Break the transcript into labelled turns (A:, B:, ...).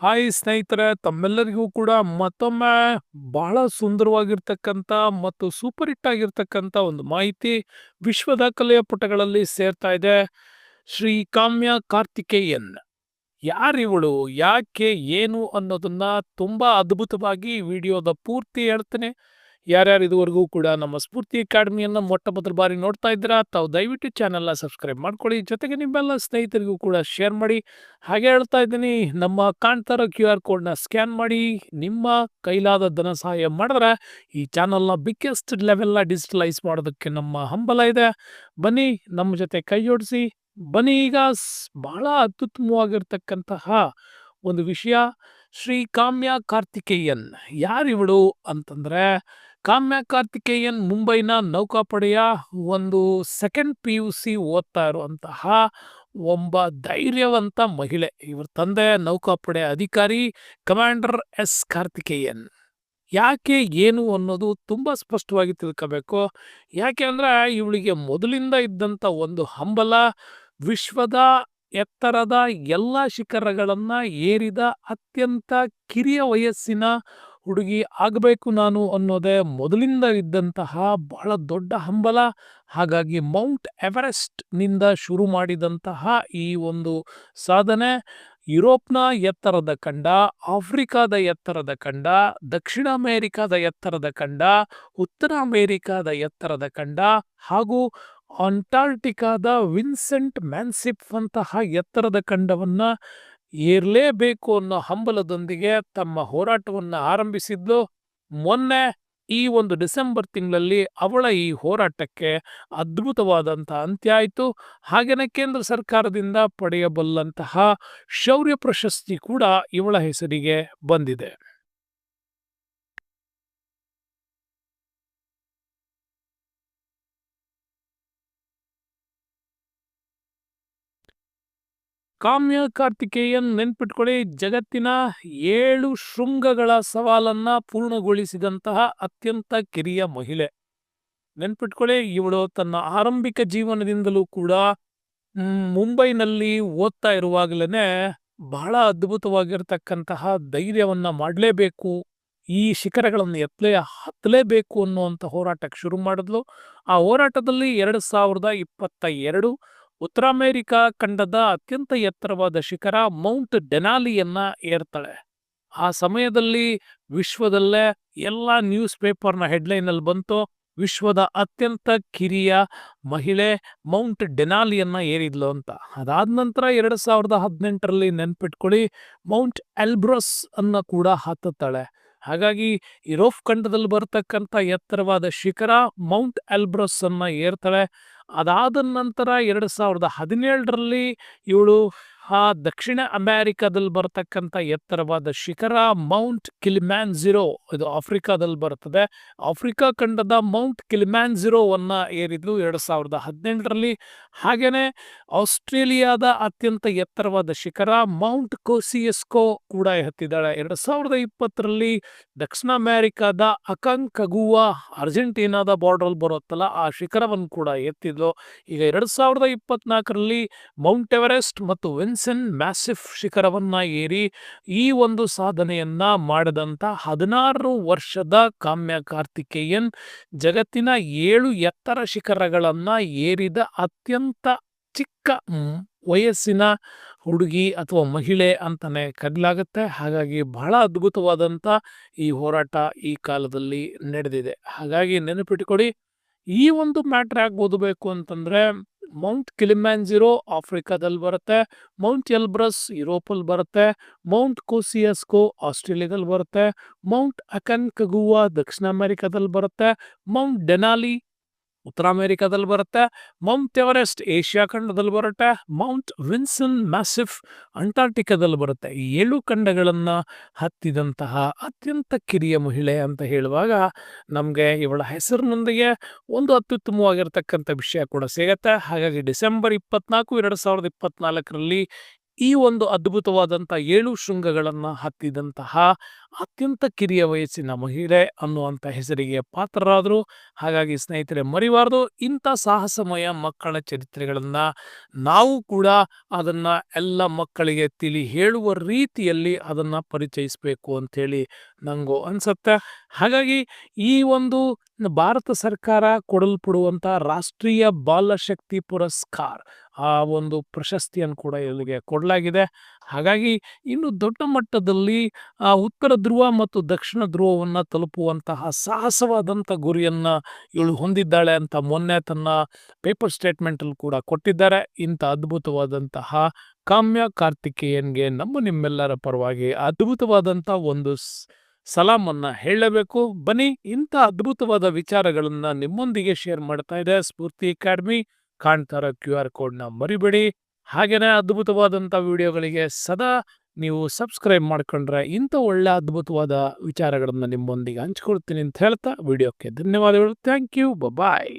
A: Hi ಸ್ನೇಹಿತರೆ, ತಮ್ಮೆಲ್ಲರಿಗೂ ಕೂಡ ಮತ್ತೊಮ್ಮೆ ಬಹಳ ಸುಂದರವಾಗಿರ್ತಕ್ಕಂಥ ಮತ್ತು ಸೂಪರ್ ಹಿಟ್ ಆಗಿರ್ತಕ್ಕಂಥ ಒಂದು ಮಾಹಿತಿ ವಿಶ್ವದ ಕಲೆಯ ಪುಟಗಳಲ್ಲಿ ಸೇರ್ತಾ ಇದೆ. ಶ್ರೀ ಕಾಮ್ಯ ಕಾರ್ತಿಕೇಯನ್. ಯಾರಿವಳು ಯಾಕೆ? ಏನು ಅನ್ನೋದನ್ನ ತುಂಬಾ ಅದ್ಭುತವಾಗಿ ವಿಡಿಯೋದ ಪೂರ್ತಿ ಹೇಳ್ತೇನೆ. ಯಾರ್ಯಾರು ಇದುವರೆಗೂ ಕೂಡ ನಮ್ಮ ಸ್ಫೂರ್ತಿ ಅಕಾಡೆಮಿಯನ್ನು ಮೊಟ್ಟ ಮೊದಲ ಬಾರಿ ನೋಡ್ತಾ ಇದ್ದೀರಾ, ತಾವು ದಯವಿಟ್ಟು ಚಾನೆಲ್ನ ಸಬ್ಸ್ಕ್ರೈಬ್ ಮಾಡ್ಕೊಳ್ಳಿ. ಜೊತೆಗೆ ನಿಮ್ಮೆಲ್ಲ ಸ್ನೇಹಿತರಿಗೂ ಕೂಡ ಶೇರ್ ಮಾಡಿ. ಹಾಗೆ ಹೇಳ್ತಾ ಇದ್ದೀನಿ, ನಮ್ಮ ಕಾಣ್ತಾ ಇರೋ ಕ್ಯೂ ಆರ್ ಕೋಡ್ನ ಸ್ಕ್ಯಾನ್ ಮಾಡಿ. ನಿಮ್ಮ ಕೈಲಾದ ಧನ ಸಹಾಯ ಮಾಡಿದ್ರೆ ಈ ಚಾನಲ್ನ ಬಿಗ್ಗೆಸ್ಟ್ ಲೆವೆಲ್ನ ಡಿಜಿಟಲೈಸ್ ಮಾಡೋದಕ್ಕೆ ನಮ್ಮ ಹಂಬಲ ಇದೆ. ಬನ್ನಿ, ನಮ್ಮ ಜೊತೆ ಕೈ ಜೋಡಿಸಿ. ಬನ್ನಿ, ಈಗ ಬಹಳ ಅತ್ಯುತ್ತಮವಾಗಿರ್ತಕ್ಕಂತಹ ಒಂದು ವಿಷಯ, ಶ್ರೀ ಕಾಮ್ಯ ಕಾರ್ತಿಕೇಯನ್. ಯಾರಿವಳು ಅಂತಂದ್ರೆ ಕಾಮ್ಯ ಕಾರ್ತಿಕೇಯನ್ ಮುಂಬೈನ ನೌಕಾಪಡೆಯ ಒಂದು ಸೆಕೆಂಡ್ ಪಿ ಯು ಸಿ ಓದ್ತಾ ಇರುವಂತಹ ಒಬ್ಬ ಧೈರ್ಯವಂತ ಮಹಿಳೆ. ಇವರ ತಂದೆ ನೌಕಾಪಡೆ ಅಧಿಕಾರಿ ಕಮಾಂಡರ್ ಎಸ್ ಕಾರ್ತಿಕೇಯನ್. ಯಾಕೆ ಏನು ಅನ್ನೋದು ತುಂಬ ಸ್ಪಷ್ಟವಾಗಿ ತಿಳ್ಕೋಬೇಕು. ಯಾಕೆ ಅಂದರೆ ಇವಳಿಗೆ ಮೊದಲಿಂದ ಇದ್ದಂಥ ಒಂದು ಹಂಬಲ ವಿಶ್ವದ ಎತ್ತರದ ಎಲ್ಲ ಶಿಖರಗಳನ್ನು ಏರಿದ ಅತ್ಯಂತ ಕಿರಿಯ ವಯಸ್ಸಿನ ಹುಡುಗಿ ಆಗಬೇಕು ನಾನು ಅನ್ನೋದೇ ಮೊದಲಿಂದ ಇದ್ದಂತಹ ಬಹಳ ದೊಡ್ಡ ಹಂಬಲ. ಹಾಗಾಗಿ ಮೌಂಟ್ ಎವರೆಸ್ಟ್ನಿಂದ ಶುರು ಮಾಡಿದಂತಹ ಈ ಒಂದು ಸಾಧನೆ, ಯುರೋಪ್ನ ಎತ್ತರದ ಕಂಡ, ಆಫ್ರಿಕಾದ ಎತ್ತರದ ಕಂಡ, ದಕ್ಷಿಣ ಅಮೆರಿಕಾದ ಎತ್ತರದ ಕಂಡ, ಉತ್ತರ ಅಮೆರಿಕಾದ ಎತ್ತರದ ಕಂಡ ಹಾಗೂ ಅಂಟಾರ್ಟಿಕಾದ ವಿನ್ಸೆಂಟ್ ಮ್ಯಾನ್ಸಿಪ್ ಅಂತಹ ಎತ್ತರದ ಖಂಡವನ್ನ ಏರ್ಲೇಬೇಕು ಅನ್ನೋ ಹಂಬಲದೊಂದಿಗೆ ತಮ್ಮ ಹೋರಾಟವನ್ನು ಆರಂಭಿಸಿದ್ದು ಮೊನ್ನೆ ಈ ಒಂದು ಡಿಸೆಂಬರ್ ತಿಂಗಳಲ್ಲಿ ಅವಳ ಈ ಹೋರಾಟಕ್ಕೆ ಅದ್ಭುತವಾದಂಥ ಅಂತ್ಯ ಆಯಿತು. ಹಾಗೆಯೇ ಕೇಂದ್ರ ಸರ್ಕಾರದಿಂದ ಪಡೆಯಬಲ್ಲಂತಹ ಶೌರ್ಯ ಪ್ರಶಸ್ತಿ ಕೂಡ ಇವಳ ಹೆಸರಿಗೆ ಬಂದಿದೆ. ಕಾಮ್ಯ ಕಾರ್ತಿಕೇಯನ್ ನೆನ್ಪಿಟ್ಕೊಳ್ಳಿ, ಜಗತ್ತಿನ ಏಳು ಶೃಂಗಗಳ ಸವಾಲನ್ನ ಪೂರ್ಣಗೊಳಿಸಿದಂತಹ ಅತ್ಯಂತ ಕಿರಿಯ ಮಹಿಳೆ. ನೆನ್ಪಿಟ್ಕೊಳ್ಳಿ, ಇವಳು ತನ್ನ ಆರಂಭಿಕ ಜೀವನದಿಂದಲೂ ಕೂಡ ಮುಂಬೈನಲ್ಲಿ ಓದ್ತಾ ಇರುವಾಗಲೇ ಬಹಳ ಅದ್ಭುತವಾಗಿರ್ತಕ್ಕಂತಹ ಧೈರ್ಯವನ್ನ ಮಾಡಲೇಬೇಕು, ಈ ಶಿಖರಗಳನ್ನು ಎತ್ತಲೇ ಹತ್ತಲೇಬೇಕು ಅನ್ನುವಂಥ ಹೋರಾಟಕ್ಕೆ ಶುರು ಮಾಡಿದ್ಲು. ಆ ಹೋರಾಟದಲ್ಲಿ ಎರಡು ಸಾವಿರದ ಇಪ್ಪತ್ತ ಎರಡು ಉತ್ತರ ಅಮೆರಿಕಾ ಖಂಡದ ಅತ್ಯಂತ ಎತ್ತರವಾದ ಶಿಖರ ಮೌಂಟ್ ಡೆನಾಲಿಯನ್ನ ಏರ್ತಾಳೆ. ಆ ಸಮಯದಲ್ಲಿ ವಿಶ್ವದಲ್ಲೇ ಎಲ್ಲ ನ್ಯೂಸ್ ಪೇಪರ್ನ ಹೆಡ್ಲೈನಲ್ಲಿ ಬಂತು, ವಿಶ್ವದ ಅತ್ಯಂತ ಕಿರಿಯ ಮಹಿಳೆ ಮೌಂಟ್ ಡೆನಾಲಿಯನ್ನ ಏರಿದ್ಲು ಅಂತ. ಅದಾದ ನಂತರ ಎರಡು ಸಾವಿರದ ಹದಿನೆಂಟರಲ್ಲಿ ನೆನ್ಪಿಟ್ಕೊಳ್ಳಿ, ಮೌಂಟ್ ಎಲ್ಬ್ರಸ್ ಅನ್ನ ಕೂಡ ಹತ್ತುತ್ತಾಳೆ. ಹಾಗಾಗಿ ಯುರೋಪ್ ಖಂಡದಲ್ಲಿ ಬರ್ತಕ್ಕಂಥ ಎತ್ತರವಾದ ಶಿಖರ ಮೌಂಟ್ ಎಲ್ಬ್ರಸ್ ಅನ್ನ ಏರ್ತಾಳೆ ಅದಾದ ನಂತರ ಎರಡು ಸಾವಿರದ ಹದಿನೇಳರಲ್ಲಿ ಇವಳು ಆ ದಕ್ಷಿಣ ಅಮೆರಿಕಾದಲ್ಲಿ ಬರತಕ್ಕಂಥ ಎತ್ತರವಾದ ಶಿಖರ ಮೌಂಟ್ ಕಿಲಿಮ್ಯಾನ್ಝಿರೋ ಇದು ಆಫ್ರಿಕಾದಲ್ಲಿ ಬರ್ತದೆ ಆಫ್ರಿಕಾ ಖಂಡದ ಮೌಂಟ್ ಕಿಲಿಮ್ಯಾನ್ಝಿರೋವನ್ನ ಏರಿದ್ಲು ಎರಡು ಸಾವಿರದ ಹದಿನೆಂಟರಲ್ಲಿ. ಹಾಗೇನೆ ಆಸ್ಟ್ರೇಲಿಯಾದ ಅತ್ಯಂತ ಎತ್ತರವಾದ ಶಿಖರ ಮೌಂಟ್ ಕೋಸಿಯಸ್ಕೋ ಕೂಡ ಹತ್ತಿದ್ದಾಳೆ ಎರಡು ಸಾವಿರದ ಇಪ್ಪತ್ತರಲ್ಲಿ ದಕ್ಷಿಣ ಅಮೆರಿಕಾದ ಅಕಂಕಗುವಾ ಅರ್ಜೆಂಟೀನಾದ ಬಾರ್ಡ್ರಲ್ಲಿ ಬರುತ್ತಲ್ಲ, ಆ ಶಿಖರವನ್ನು ಕೂಡ ಎತ್ತಿದ್ಲು. ಈಗ ಎರಡು ಸಾವಿರದ ಇಪ್ಪತ್ನಾಲ್ಕರಲ್ಲಿ ಮೌಂಟ್ ಎವರೆಸ್ಟ್ ಮತ್ತು ವಿನ್ಸೆನ್ ಮ್ಯಾಸಿಫ್ ಶಿಖರವನ್ನ ಏರಿ ಈ ಒಂದು ಸಾಧನೆಯನ್ನ ಮಾಡಿದಂತ ಹದಿನಾರು ವರ್ಷದ ಕಾಮ್ಯ ಕಾರ್ತಿಕೇಯನ್ ಜಗತ್ತಿನ ಏಳು ಎತ್ತರ ಶಿಖರಗಳನ್ನ ಏರಿದ ಅತ್ಯಂತ ಚಿಕ್ಕ ವಯಸ್ಸಿನ ಹುಡುಗಿ ಅಥವಾ ಮಹಿಳೆ ಅಂತಾನೆ ಕರೆಯಲಾಗುತ್ತೆ ಹಾಗಾಗಿ ಬಹಳ ಅದ್ಭುತವಾದಂಥ ಈ ಹೋರಾಟ ಈ ಕಾಲದಲ್ಲಿ ನಡೆದಿದೆ. ಹಾಗಾಗಿ ನೆನಪಿಟ್ಟುಕೊಡಿ ಈ ಒಂದು ಮ್ಯಾಟ್ರ್ ಯಾಕೆ ಓದಬೇಕು ಅಂತಂದ್ರೆ ಮೌಂಟ್ ಕಿಲಿಮ್ಯಾನ್ಜಿರೋ ಆಫ್ರಿಕಾದಲ್ಲಿ ಬರುತ್ತೆ. ಮೌಂಟ್ ಎಲ್ಬ್ರಸ್ ಯುರೋಪಲ್ಲಿ ಬರುತ್ತೆ. ಮೌಂಟ್ ಕೋಸಿಯಸ್ಕೋ ಆಸ್ಟ್ರೇಲಿಯಾದಲ್ಲಿ ಬರುತ್ತೆ. ಮೌಂಟ್ ಅಕನ್ಕಗುವಾ ದಕ್ಷಿಣ ಅಮೆರಿಕಾದಲ್ಲಿ ಬರುತ್ತೆ. ಮೌಂಟ್ ಡೆನಾಲಿ ಉತ್ತರ ಅಮೆರಿಕಾದಲ್ಲಿ ಬರುತ್ತೆ, ಮೌಂಟ್ ಎವರೆಸ್ಟ್ ಏಷ್ಯಾ ಖಂಡದಲ್ಲಿ ಬರುತ್ತೆ, ಮೌಂಟ್ ವಿನ್ಸನ್ ಮ್ಯಾಸಿಫ್ ಅಂಟಾರ್ಟಿಕಾದಲ್ಲಿ ಬರುತ್ತೆ. ಈ ಏಳು ಖಂಡಗಳನ್ನು ಹತ್ತಿದಂತಹ ಅತ್ಯಂತ ಕಿರಿಯ ಮಹಿಳೆ ಅಂತ ಹೇಳುವಾಗ ನಮಗೆ ಇವಳ ಹೆಸರಿನೊಂದಿಗೆ ಒಂದು ಅತ್ಯುತ್ತಮವಾಗಿರ್ತಕ್ಕಂಥ ವಿಷಯ ಕೂಡ ಸಿಗತ್ತೆ. ಹಾಗಾಗಿ ಡಿಸೆಂಬರ್ ಇಪ್ಪತ್ನಾಲ್ಕು, ಎರಡು ಸಾವಿರದ ಇಪ್ಪತ್ನಾಲ್ಕರಲ್ಲಿ ಈ ಒಂದು ಅದ್ಭುತವಾದಂಥ ಏಳು ಶೃಂಗಗಳನ್ನು ಹತ್ತಿದಂತಹ ಅತ್ಯಂತ ಕಿರಿಯ ವಯಸ್ಸಿನ ಮಹಿಳೆ ಅನ್ನುವಂಥ ಹೆಸರಿಗೆ ಪಾತ್ರರಾದರು. ಹಾಗಾಗಿ ಸ್ನೇಹಿತರೆ, ಮರಿಬಾರ್ದು. ಇಂಥ ಸಾಹಸಮಯ ಮಕ್ಕಳ ಚರಿತ್ರೆಗಳನ್ನು ನಾವು ಕೂಡ ಅದನ್ನು ಎಲ್ಲ ಮಕ್ಕಳಿಗೆ ತಿಳಿ ಹೇಳುವ ರೀತಿಯಲ್ಲಿ ಅದನ್ನು ಪರಿಚಯಿಸಬೇಕು ಅಂಥೇಳಿ ನನಗೂ ಅನಿಸುತ್ತೆ. ಹಾಗಾಗಿ ಈ ಒಂದು ಭಾರತ ಸರ್ಕಾರ ಕೊಡಲ್ಪಡುವಂಥ ರಾಷ್ಟ್ರೀಯ ಬಾಲಶಕ್ತಿ ಪುರಸ್ಕಾರ ಆ ಒಂದು ಪ್ರಶಸ್ತಿಯನ್ನು ಕೂಡ ಇಲ್ಲಿಗೆ ಕೊಡಲಾಗಿದೆ. ಹಾಗಾಗಿ ಇನ್ನು ದೊಡ್ಡ ಮಟ್ಟದಲ್ಲಿ ಉತ್ತರ ಧ್ರುವ ಮತ್ತು ದಕ್ಷಿಣ ಧ್ರುವವನ್ನು ತಲುಪುವಂತಹ ಸಾಹಸವಾದಂಥ ಗುರಿಯನ್ನು ಇವಳು ಹೊಂದಿದ್ದಾಳೆ ಅಂತ ಮೊನ್ನೆ ತನ್ನ ಪೇಪರ್ ಸ್ಟೇಟ್ಮೆಂಟಲ್ಲಿ ಕೂಡ ಕೊಟ್ಟಿದ್ದಾರೆ. ಇಂಥ ಅದ್ಭುತವಾದಂತಹ ಕಾಮ್ಯ ಕಾರ್ತಿಕೇಯನ್ಗೆ ನಮ್ಮ ನಿಮ್ಮೆಲ್ಲರ ಪರವಾಗಿ ಅದ್ಭುತವಾದಂಥ ಒಂದು ಸಲಾಮನ್ನ ಹೇಳಬೇಕು. ಬನ್ನಿ, ಇಂಥ ಅದ್ಭುತವಾದ ವಿಚಾರಗಳನ್ನು ನಿಮ್ಮೊಂದಿಗೆ ಶೇರ್ ಮಾಡ್ತಾ ಇದೆ ಸ್ಫೂರ್ತಿ ಅಕಾಡೆಮಿ. ಕಾಣ್ತಾರ ಕ್ಯೂ ಆರ್ ಕೋಡ್ನ ಮರಿಬೇಡಿ. ಹಾಗೆಯೇ ಅದ್ಭುತವಾದಂಥ ವಿಡಿಯೋಗಳಿಗೆ ಸದಾ ನೀವು ಸಬ್ಸ್ಕ್ರೈಬ್ ಮಾಡ್ಕೊಂಡ್ರೆ ಇಂಥ ಒಳ್ಳೆ ಅದ್ಭುತವಾದ ವಿಚಾರಗಳನ್ನು ನಿಮ್ಮೊಂದಿಗೆ ಹಂಚ್ಕೊಡ್ತೀನಿ ಅಂತ ಹೇಳ್ತಾ ವಿಡಿಯೋಕ್ಕೆ ಧನ್ಯವಾದಗಳು. Thank you bye